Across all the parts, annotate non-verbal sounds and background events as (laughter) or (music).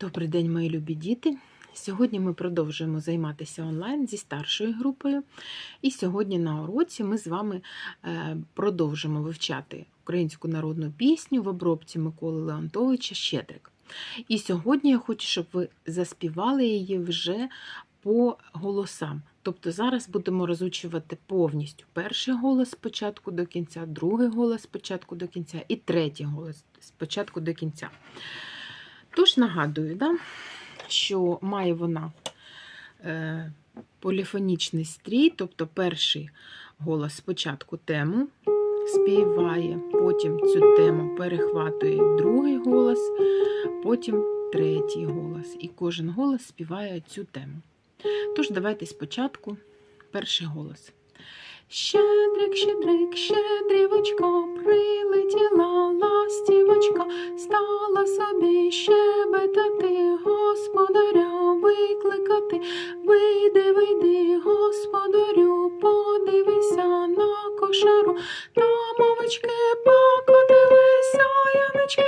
Добрий день, мої любі діти. Сьогодні ми продовжуємо займатися онлайн зі старшою групою. І сьогодні на уроці ми з вами е, продовжимо вивчати українську народну пісню в обробці Миколи Леонтовича Щедрик. І сьогодні я хочу, щоб ви заспівали її вже по голосам. Тобто зараз будемо розучувати повністю перший голос з початку до кінця, другий голос з початку до кінця і третій голос з початку до кінця. Тож нагадую, да, що має вона е, поліфонічний стрій, тобто перший голос спочатку тему співає, потім цю тему перехватує другий голос, потім третій голос. І кожен голос співає цю тему. Тож давайте спочатку перший голос. Щедрик, щедрик, щедрівочко, прилетіла ластівочка, стала собі щебетати, господаря викликати. Вийди, вийди, господарю, подивися на кошару. Там овечки покотилися, янички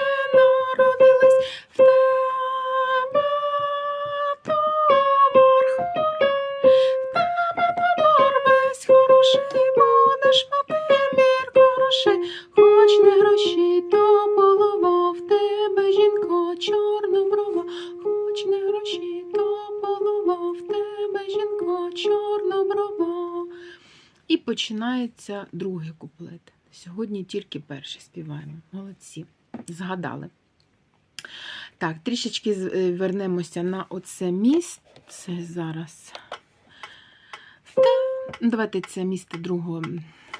починається другий куплет. Сьогодні тільки перший співаємо. Молодці. Згадали. Так, трішечки з- е, на оце місце зараз. Давайте це місце другого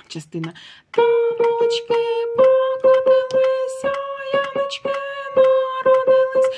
частина. Тамочки покотилися, янички народились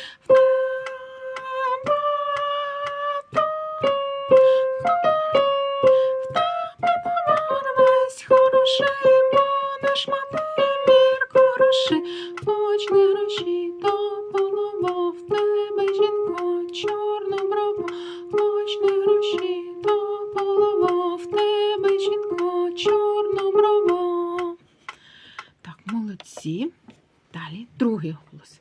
молодці. Далі другий голос.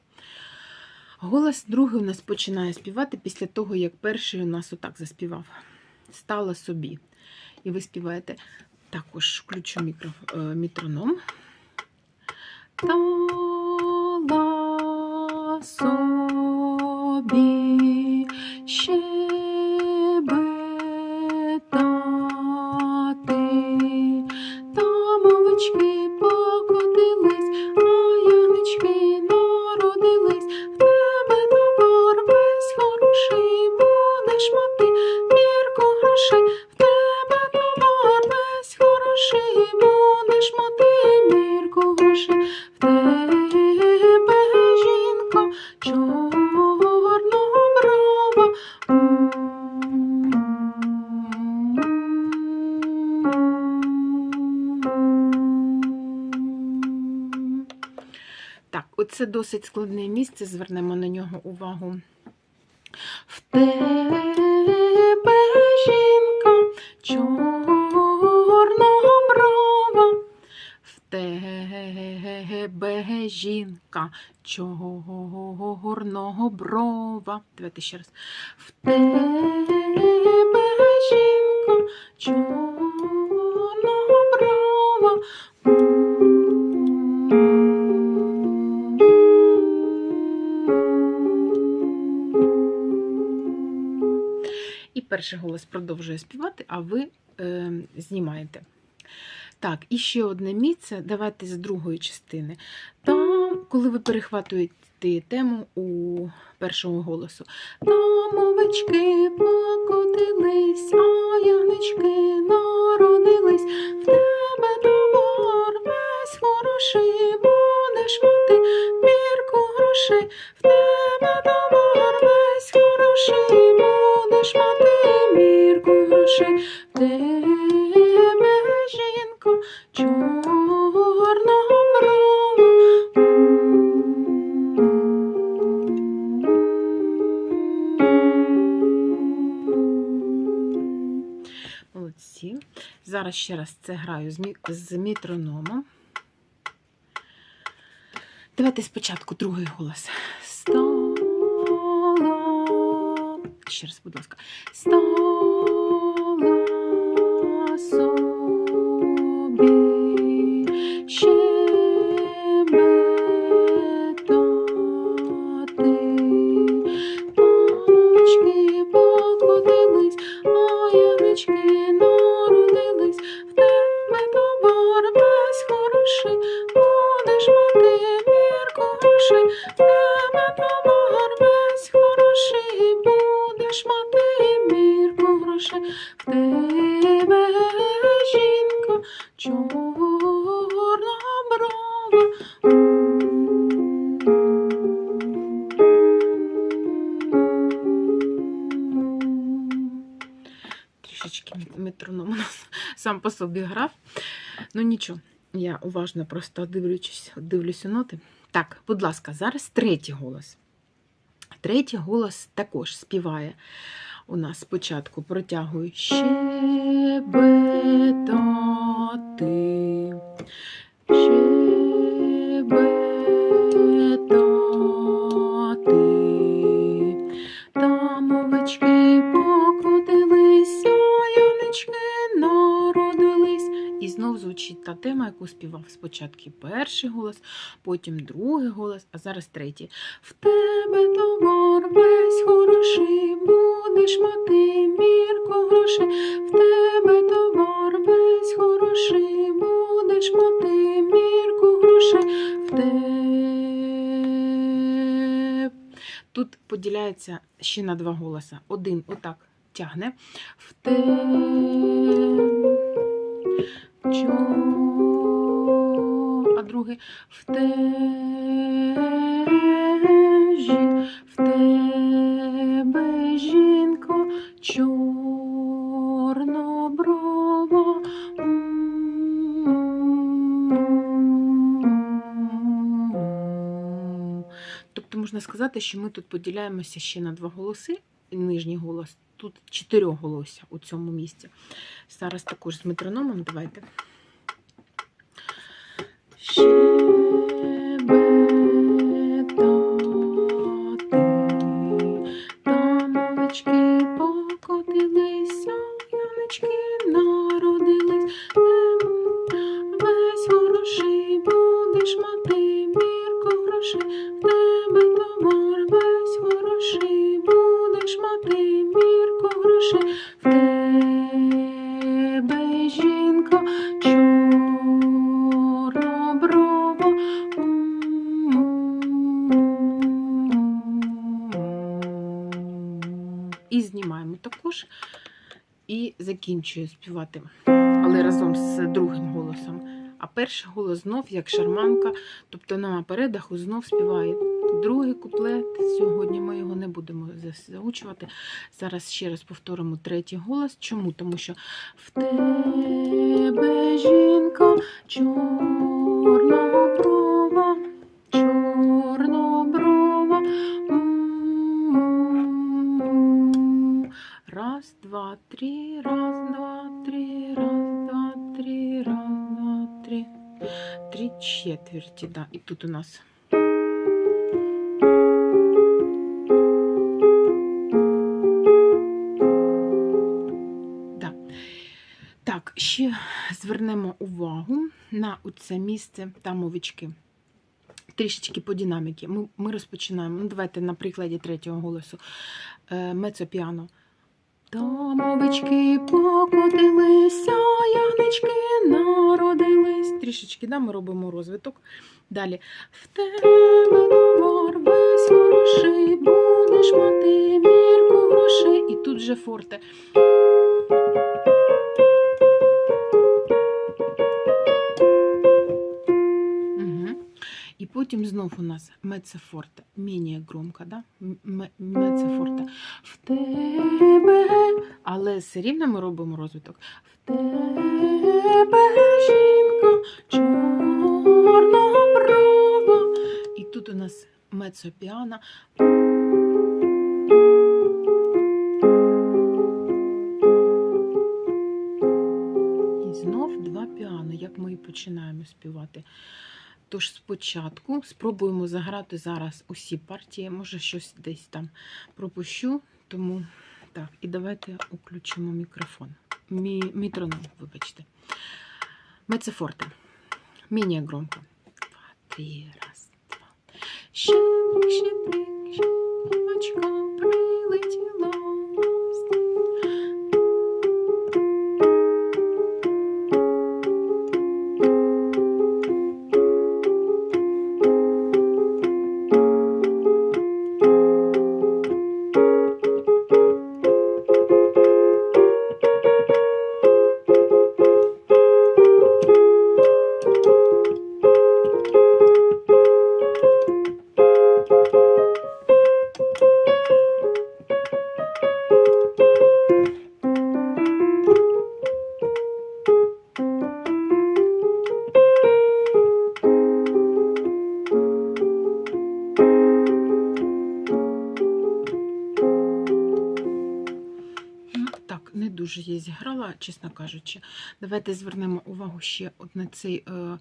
Голос другий у нас починає співати після того, як перший у нас отак заспівав. Стала собі. І ви співаєте також включу мікро, е, метроном. Стала собі щебетати, Оце досить складне місце, звернемо на нього увагу. В тебе жінка чорноброва. В тебе жінка чорного брова. Давайте ще раз. В тебе жінка чорноброва. І перший голос продовжує співати, а ви е, знімаєте. Так, і ще одне місце. Давайте з другої частини. Там, коли ви перехватуєте тему у першого голосу. Там овечки покотились, а янички народились. В тебе товар весь хороший, будеш мати Молодці. Зараз ще раз це граю з, мітрономом. Давайте спочатку другий голос. Стала ще раз, будь ласка. Стала Трішечки мет- метроном у нас (laughs) сам по собі грав. Ну нічого, я уважно просто дивлюсь, дивлюся ноти. Так, будь ласка, зараз третій голос. Третій голос також співає. У нас спочатку протягує щебетати. Щебетати. Звучить та тема, яку співав спочатку перший голос, потім другий голос, а зараз третій. В тебе товар весь хороший, будеш мати мірку грошей. В тебе товар весь хороший, будеш мати мірку грошей. В тебе. Тут поділяється ще на два голоса. Один отак тягне. В тебе. Чо, а другий в те жін, в тебе жінка чорноброва. Тобто можна сказати, що ми тут поділяємося ще на два голоси. Нижній голос, тут чотирьох голося у цьому місці. Зараз також з метрономом давайте. Щебетати, І закінчую співати, але разом з другим голосом. А перший голос знов як шарманка, тобто на передаху знов співає другий куплет. Сьогодні ми його не будемо заучувати. Зараз ще раз повторимо третій голос. Чому? Тому що в тебе жінка чорноброва, два, три, раз, два, три, раз, два, три, раз, два, три. Три четверті, да. І тут у нас. Да. Так, ще звернемо увагу на це місце там овечки. Трішечки по динаміки. Ми, ми розпочинаємо. Ну, давайте на прикладі третього голосу. Е, мецо-піано. Там овечки покотилися, янички народились. Трішечки да, ми робимо розвиток. Далі. В тебе товар весь хороший, будеш мати мірку грошей. І тут же форте. Потім знов у нас мецефорте, менее громко, да? М- Мецефорте. В тебе, але все рівно ми робимо розвиток. В тебе жінка чорноброва. І тут у нас мецопіана. І знов два піано, як ми і починаємо співати. Тож спочатку спробуємо заграти зараз усі партії. Може, щось десь там пропущу, Тому так, і давайте включимо мікрофон. Мі, мітроном, вибачте. Мецефорте. Менее громко. Два, три, раз, два. Щедрик, щедрик, щедрівочка, прилетіла дуже я зіграла, чесно кажучи. Давайте звернемо увагу ще от на цей е,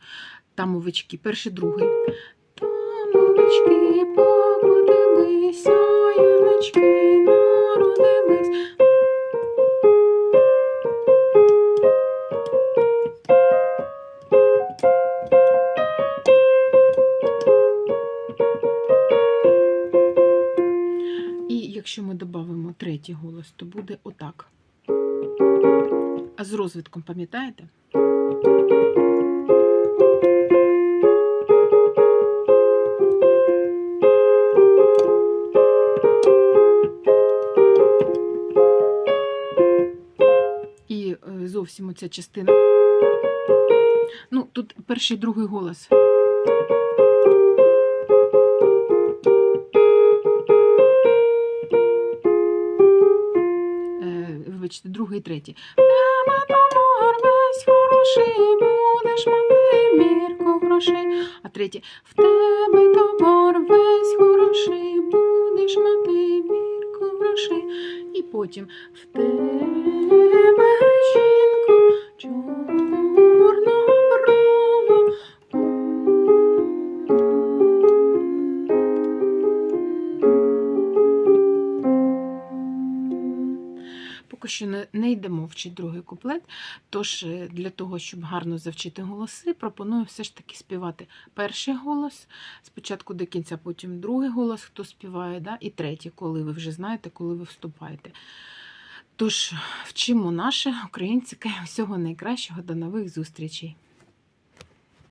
тамовички. Перший, другий. Тамовички покотилися, янички народились. Якщо ми додамо третій голос, то буде отак. З розвитком пам'ятаєте? І е, зовсім оця частина. Ну, тут перший другий голос. Вибачте, другий, третій. Хороший, будеш мати мірку грошей. А третій. В тебе товар весь хороший, будеш мати мірку грошей. І потім в тебе жінку чорна Поки що не, йдемо вчити другий куплет. Тож е, для того, щоб гарно завчити голоси, пропоную все ж таки співати перший голос спочатку до кінця, потім другий голос, хто співає, да? і третій, коли ви вже знаєте, коли ви вступаєте. Тож вчимо наше українське. (laughs) Всього найкращого, до нових зустрічей!